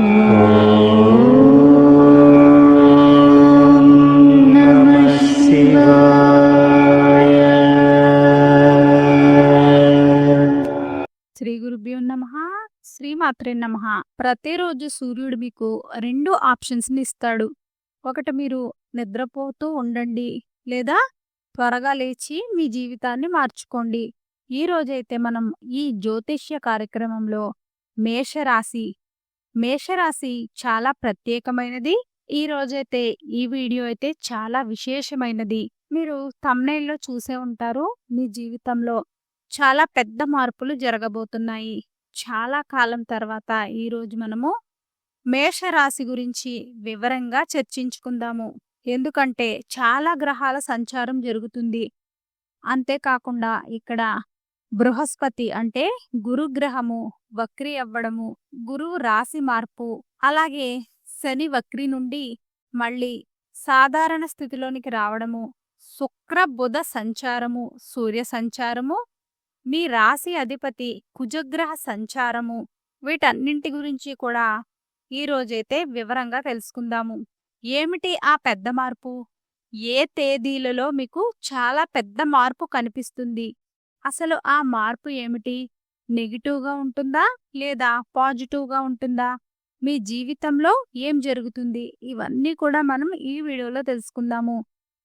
శ్రీ గురుభ్యో నమ శ్రీమాత్రే నమ. ప్రతిరోజు సూర్యుడు మీకు రెండు ఆప్షన్స్ని ఇస్తాడు. ఒకటి మీరు నిద్రపోతూ ఉండండి లేదా త్వరగా లేచి మీ జీవితాన్ని మార్చుకోండి. ఈ రోజైతే మనం ఈ జ్యోతిష్య కార్యక్రమంలో మేషరాశి మేషరాశి చాలా ప్రత్యేకమైనది. ఈ రోజైతే ఈ వీడియో అయితే చాలా విశేషమైనది. మీరు తమ్నైల్లో చూసే ఉంటారు. మీ జీవితంలో చాలా పెద్ద మార్పులు జరగబోతున్నాయి. చాలా కాలం తర్వాత ఈ రోజు మనము మేషరాశి గురించి వివరంగా చర్చించుకుందాము. ఎందుకంటే చాలా గ్రహాల సంచారం జరుగుతుంది. అంతేకాకుండా ఇక్కడ బృహస్పతి అంటే గురుగ్రహము వక్రి అవ్వడము గురువు రాశి మార్పు అలాగే శని వక్రి నుండి మళ్ళీ సాధారణ స్థితిలోనికి రావడము శుక్ర బుధ సంచారము సూర్య సంచారము మీ రాశి అధిపతి కుజగ్రహ సంచారము వీటన్నింటి గురించి కూడా ఈ రోజైతే వివరంగా తెలుసుకుందాము. ఏమిటి ఆ పెద్ద మార్పు? ఏ తేదీలలో మీకు చాలా పెద్ద మార్పు కనిపిస్తుంది? అసలు ఆ మార్పు ఏమిటి? నెగిటివ్గా ఉంటుందా? లేదా పాజిటివ్గా ఉంటుందా? మీ జీవితంలో ఏం జరుగుతుంది? ఇవన్నీ కూడా మనం ఈ వీడియోలో తెలుసుకుందాము.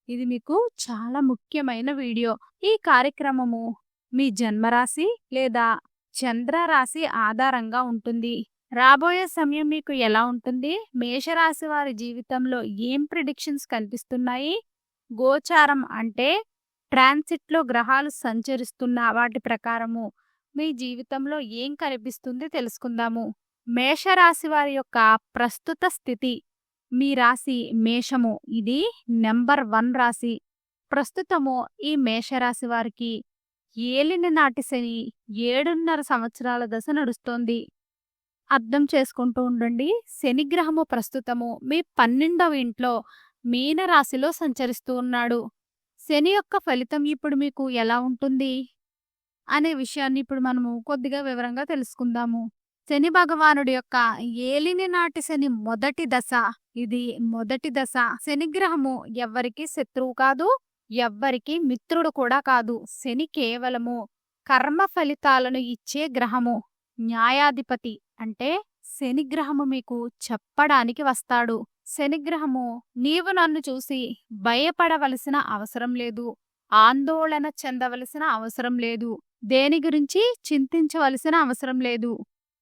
ఇది మీకు చాలా ముఖ్యమైన వీడియో. ఈ కార్యక్రమము మీ జన్మరాశి లేదా చంద్రరాశి ఆధారంగా ఉంటుంది. రాబోయే సమయం మీకు ఎలా ఉంటుంది? మేషరాశి వారి జీవితంలో ఏం ప్రిడిక్షన్స్ కనిపిస్తున్నాయి? గోచారం అంటే ట్రాన్సిట్లో గ్రహాలు సంచరిస్తున్న వాటి ప్రకారము మీ జీవితంలో ఏం కనిపిస్తుంది తెలుసుకుందాము. మేషరాశి వారి యొక్క ప్రస్తుత స్థితి మీ రాశి మేషము ఇది నెంబర్ వన్ రాశి. ప్రస్తుతము ఈ మేషరాశి వారికి ఏలిన నాటి శని ఏడున్నర సంవత్సరాల దశ నడుస్తోంది. అర్థం చేసుకుంటూ ఉండండి శనిగ్రహము ప్రస్తుతము మీ పన్నెండవ ఇంట్లో మీనరాశిలో సంచరిస్తూ ఉన్నాడు. శని యొక్క ఫలితం ఇప్పుడు మీకు ఎలా ఉంటుంది? అనే విషయాన్ని ఇప్పుడు మనము కొద్దిగా వివరంగా తెలుసుకుందాము. శని భగవానుడి యొక్క ఏలిని నాటి శని మొదటి దశ. ఇది మొదటి దశ. శనిగ్రహము ఎవ్వరికి శత్రువు కాదు ఎవ్వరికి మిత్రుడు కూడా కాదు. శని కేవలము కర్మ ఫలితాలను ఇచ్చే గ్రహము. న్యాయాధిపతి అంటే శనిగ్రహము మీకు చెప్పడానికి వస్తాడు. శనిగ్రహము నీవు నన్ను చూసి భయపడవలసిన అవసరం లేదు. ఆందోళన చెందవలసిన అవసరం లేదు. దేని గురించి చింతించవలసిన అవసరం లేదు.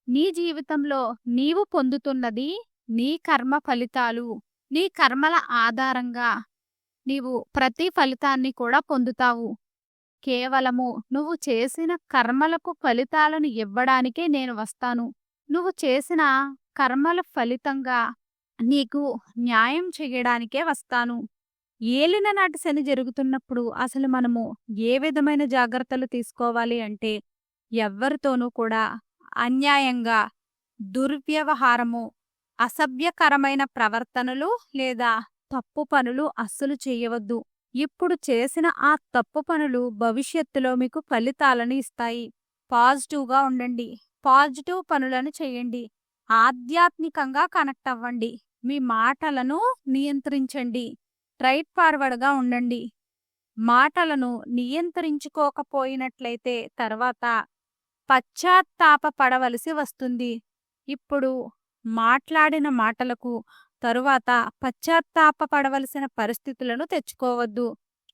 నీ జీవితంలో నీవు పొందుతున్నది నీ కర్మ ఫలితాలు. నీ కర్మల ఆధారంగా నీవు ప్రతి ఫలితాన్ని కూడా పొందుతావు. కేవలము నువ్వు చేసిన కర్మలకు ఫలితాలను ఇవ్వడానికే నేను వస్తాను. నువ్వు చేసిన కర్మల ఫలితంగా నీకు న్యాయం చేయడానికే వస్తాను. ఏలిన నాటి శని జరుగుతున్నప్పుడు అసలు మనము ఏ విధమైన జాగ్రత్తలు తీసుకోవాలి అంటే ఎవ్వరితోనూ కూడా అన్యాయంగా దుర్వ్యవహారము అసభ్యకరమైన ప్రవర్తనలు లేదా తప్పు పనులు అస్సలు చేయవద్దు. ఇప్పుడు చేసిన ఆ తప్పు పనులు భవిష్యత్తులో మీకు ఫలితాలను ఇస్తాయి. పాజిటివ్గా ఉండండి. పాజిటివ్ పనులను చేయండి. ఆధ్యాత్మికంగా కనెక్ట్ అవ్వండి. మీ మాటలను నియంత్రించండి. రైట్ ఫార్వర్డ్గా ఉండండి. మాటలను నియంత్రించుకోకపోయినట్లయితే తర్వాత పశ్చాత్తాప పడవలసి వస్తుంది. ఇప్పుడు మాట్లాడిన మాటలకు తరువాత పశ్చాత్తాప పడవలసిన పరిస్థితులను తెచ్చుకోవద్దు.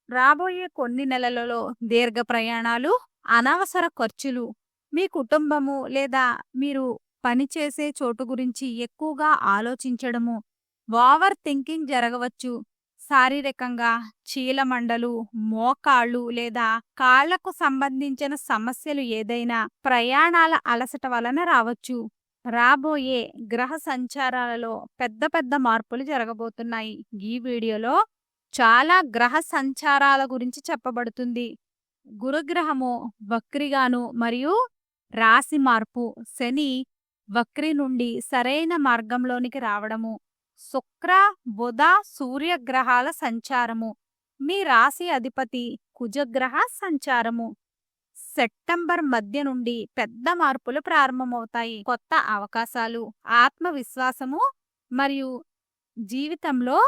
రాబోయే కొన్ని నెలలలో దీర్ఘ ప్రయాణాలు అనవసర ఖర్చులు మీ కుటుంబము లేదా మీరు పనిచేసే చోటు గురించి ఎక్కువగా ఆలోచించడము ఓవర్ థింకింగ్ జరగవచ్చు. శారీరకంగా చీలమండలు మోకాళ్ళు లేదా కాళ్ళకు సంబంధించిన సమస్యలు ఏదైనా ప్రయాణాల అలసట వలన రావచ్చు. రాబోయే గ్రహ సంచారాలలో పెద్ద పెద్ద మార్పులు జరగబోతున్నాయి. ఈ వీడియోలో చాలా గ్రహ సంచారాల గురించి చెప్పబడుతుంది. గురుగ్రహము వక్రిగాను మరియు రాశి మార్పు. శని వక్రి నుండి సరైన మార్గంలోనికి రావడము. శుక్ర బుధ సూర్యగ్రహాల సంచారము. మీ రాశి అధిపతి కుజగ్రహ సంచారము. సెప్టెంబర్ మధ్య నుండి పెద్ద మార్పులు ప్రారంభమవుతాయి. కొత్త అవకాశాలు ఆత్మవిశ్వాసము మరియు జీవితంలో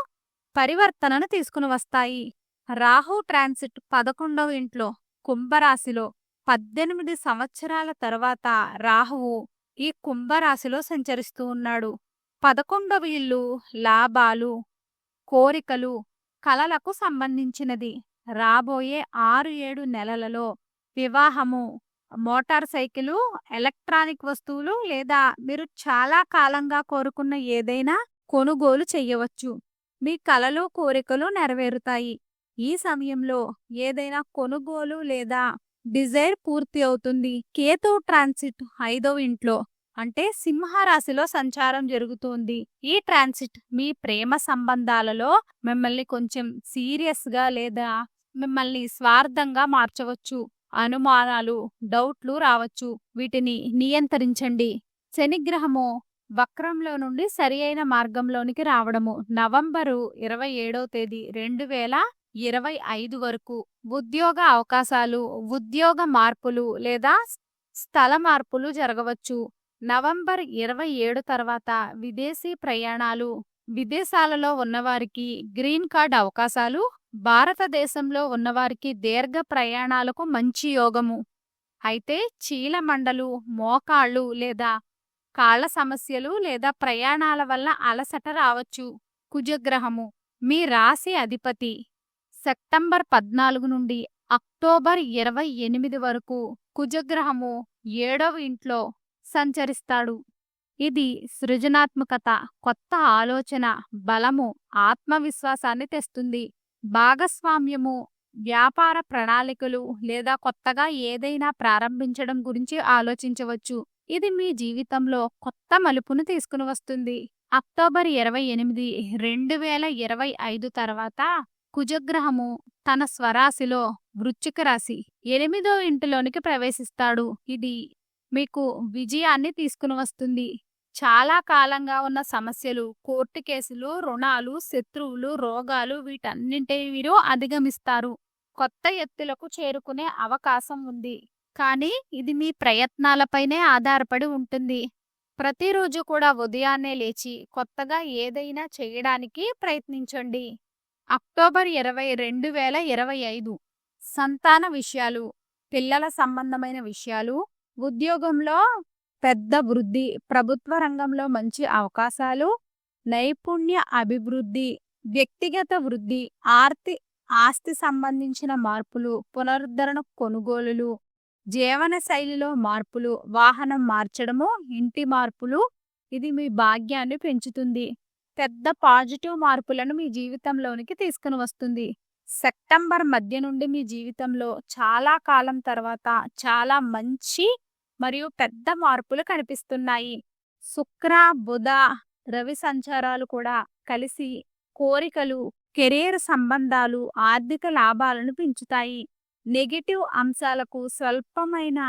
పరివర్తనను తీసుకుని వస్తాయి. రాహు ట్రాన్సిట్ పదకొండవ ఇంట్లో కుంభరాశిలో పద్దెనిమిది సంవత్సరాల తర్వాత రాహువు ఈ కుంభరాశిలో సంచరిస్తూ ఉన్నాడు. పదకొండవ ఇల్లు లాభాలు కోరికలు కలలకు సంబంధించినది. రాబోయే ఆరు ఏడు నెలలలో వివాహము మోటార్ సైకిలు ఎలక్ట్రానిక్ వస్తువులు లేదా మీరు చాలా కాలంగా కోరుకున్న ఏదైనా కొనుగోలు చెయ్యవచ్చు మీ కలలు కోరికలు నెరవేరుతాయి. ఈ సమయంలో ఏదైనా కొనుగోలు లేదా డిజైర్ పూర్తి అవుతుంది. కేతు ట్రాన్సిట్ ఐదవ ఇంట్లో అంటే సింహరాశిలో సంచారం జరుగుతోంది. ఈ ట్రాన్సిట్ మీ ప్రేమ సంబంధాలలో మిమ్మల్ని కొంచెం సీరియస్గా లేదా మిమ్మల్ని స్వార్థంగా మార్చవచ్చు. అనుమానాలు డౌట్లు రావచ్చు. వీటిని నియంత్రించండి. శనిగ్రహము వక్రంలో నుండి సరి అయిన మార్గంలోనికి రావడము. నవంబరు ఇరవై ఏడవ తేదీ రెండు వేల ఇరవై ఐదు వరకు ఉద్యోగ అవకాశాలు ఉద్యోగ మార్పులు లేదా స్థల మార్పులు జరగవచ్చు. నవంబర్ ఇరవై ఏడు తర్వాత విదేశీ ప్రయాణాలు విదేశాలలో ఉన్నవారికి గ్రీన్ కార్డ్ అవకాశాలు భారతదేశంలో ఉన్నవారికి దీర్ఘ ప్రయాణాలకు మంచి యోగము. అయితే చీలమండలు మోకాళ్ళు లేదా కాళ్ళ సమస్యలు లేదా ప్రయాణాల వల్ల అలసట రావచ్చు. కుజగ్రహము. మీ రాశి అధిపతి. సెప్టెంబర్ పద్నాలుగు నుండి అక్టోబర్ ఇరవై ఎనిమిది వరకు కుజగ్రహము ఏడవ ఇంట్లో సంచరిస్తాడు. ఇది సృజనాత్మకత కొత్త ఆలోచన బలము ఆత్మవిశ్వాసాన్ని తెస్తుంది. భాగస్వామ్యము వ్యాపార ప్రణాళికలు లేదా కొత్తగా ఏదైనా ప్రారంభించడం గురించి ఆలోచించవచ్చు. ఇది మీ జీవితంలో కొత్త మలుపును తీసుకుని వస్తుంది. అక్టోబర్ ఇరవై ఎనిమిది రెండు వేల ఇరవై ఐదు తర్వాత కుజగ్రహము తన స్వరాశిలో వృచ్చిక రాశి. ఎనిమిదో ఇంటిలోనికి ప్రవేశిస్తాడు. ఇది మీకు విజయాన్ని తీసుకుని వస్తుంది. చాలా కాలంగా ఉన్న సమస్యలు కోర్టు కేసులు రుణాలు శత్రువులు రోగాలు వీటన్నింటి మీరు అధిగమిస్తారు. కొత్త ఎత్తులకు చేరుకునే అవకాశం ఉంది. కానీ ఇది మీ ప్రయత్నాలపైనే ఆధారపడి ఉంటుంది. ప్రతిరోజు కూడా ఉదయాన్నే లేచి కొత్తగా ఏదైనా చేయడానికి ప్రయత్నించండి. అక్టోబర్ ఇరవై రెండు వేల ఇరవై ఐదు. సంతాన విషయాలు పిల్లల సంబంధమైన విషయాలు ఉద్యోగంలో పెద్ద వృద్ధి ప్రభుత్వ రంగంలో మంచి అవకాశాలు నైపుణ్య అభివృద్ధి వ్యక్తిగత వృద్ధి ఆర్తి ఆస్తి సంబంధించిన మార్పులు పునరుద్ధరణ కొనుగోలులు జీవన శైలిలో మార్పులు వాహనం మార్చడము ఇంటి మార్పులు ఇది మీ భాగ్యాన్ని పెంచుతుంది. పెద్ద పాజిటివ్ మార్పులను మీ జీవితంలోనికి తీసుకుని వస్తుంది. సెప్టెంబర్ మధ్య నుండి మీ జీవితంలో చాలా కాలం తర్వాత చాలా మంచి మరియు పెద్ద మార్పులు కనిపిస్తున్నాయి. శుక్ర బుధ రవి సంచారాలు కూడా కలిసి కోరికలు కెరీర్ సంబంధాలు ఆర్థిక లాభాలను పెంచుతాయి. నెగిటివ్ అంశాలకు స్వల్పమైన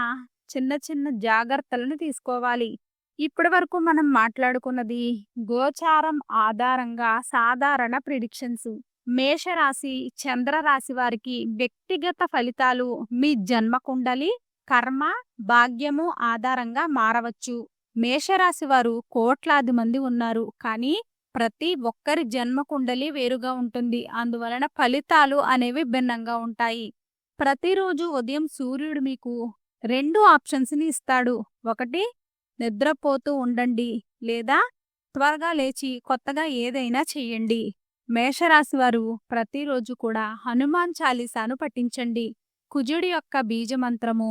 చిన్న చిన్న జాగ్రత్తలను తీసుకోవాలి. ఇప్పటి వరకు మనం మాట్లాడుకున్నది గోచారం ఆధారంగా సాధారణ ప్రిడిక్షన్స్. మేషరాశి చంద్రరాశి వారికి వ్యక్తిగత ఫలితాలు మీ జన్మకుండలి కర్మ భాగ్యము ఆధారంగా మారవచ్చు. మేషరాశి వారు కోట్లాది మంది ఉన్నారు కానీ ప్రతి ఒక్కరి జన్మకుండలి వేరుగా ఉంటుంది. అందువలన ఫలితాలు అనేవి భిన్నంగా ఉంటాయి. ప్రతిరోజు ఉదయం సూర్యుడు మీకు రెండు ఆప్షన్స్ని ఇస్తాడు. ఒకటి నిద్రపోతూ ఉండండి లేదా త్వరగా లేచి కొత్తగా ఏదైనా చెయ్యండి మేషరాశి వారు ప్రతిరోజు కూడా హనుమాన్ చాలీసాను పఠించండి. కుజుడి యొక్క బీజమంత్రము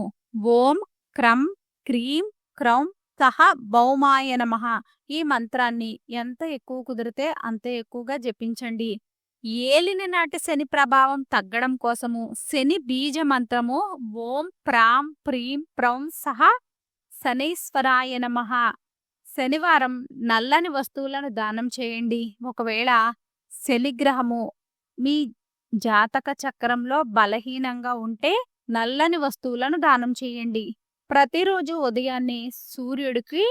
ఓం క్రం క్రీం క్రౌం సహ భౌమాయ నమః. ఈ మంత్రాన్ని ఎంత ఎక్కువ కుదిరితే అంత ఎక్కువగా జపించండి. ఏలిని నాటి శని ప్రభావం తగ్గడం కోసము శని బీజ మంత్రము ఓం ప్రాం ప్రీం ప్రౌం సహ శనీశ్వరాయ నమ. శనివారం నల్లని వస్తువులను దానం చేయండి. ఒకవేళ శనిగ్రహము మీ జాతక చక్రంలో బలహీనంగా ఉంటే నల్లని వస్తువులను దానం చేయండి. ప్రతిరోజు ఉదయాన్నే సూర్యుడికి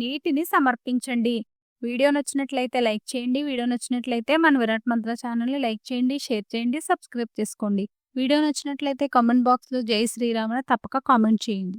నీటిని సమర్పించండి. వీడియో నచ్చినట్లయితే లైక్ చేయండి. వీడియో నచ్చినట్లయితే మన విరాట్ మంత్ర ఛానల్ని లైక్ చేయండి షేర్ చేయండి సబ్స్క్రైబ్ చేసుకోండి. వీడియో నచ్చినట్లయితే కామెంట్ బాక్స్‌లో జై శ్రీరామ్ తప్పక కామెంట్ చేయండి.